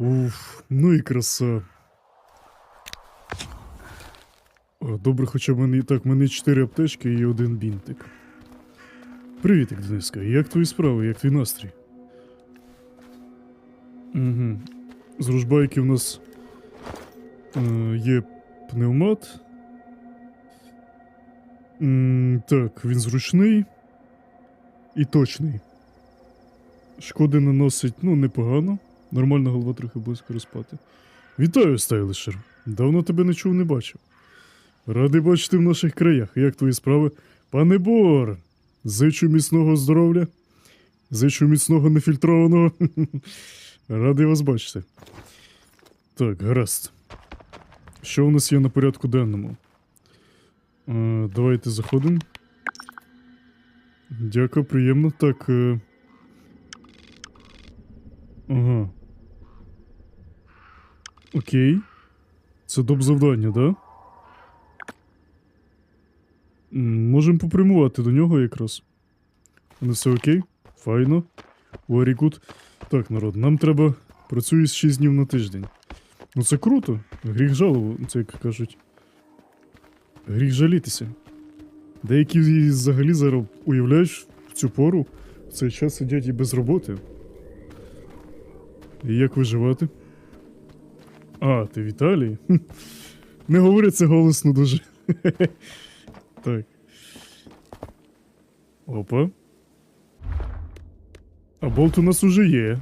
Уф, ну і краса. Добре, хоча мене так, мене чотири аптечки і один бінтик. Привітик, Дениска. Як твої справи, як твій настрій? Угу. З ружбайки в нас е, є пневмат. М, так, він зручний і точний. Шкоди наносить, ну, непогано. Нормально голова трохи близько розпати. Вітаю, Стайлишер. Давно тебе не чув, не бачив. Радий бачити в наших краях. Як твої справи? Пане Бор, зичу міцного здоров'я. Зичу міцного нефільтрованого. Радий вас бачити. Так, гаразд. Що у нас є на порядку денному? Е, давайте заходимо. Дякую, приємно. Так. Е... Ага. Окей. Це доп завдання, да? Можемо попрямувати до нього якраз. Не все окей? Файно. Very good. Так, народ, нам треба. Працюю з 6 днів на тиждень. Ну це круто. Гріх жалувати, це як кажуть. Гріх жалітися. Деякі взагалі зараз уявляєш в цю пору в цей час сидять і без роботи. І як виживати? А, ти в Італії? Не говори це голосно дуже. так. Опа. А болт у нас уже є.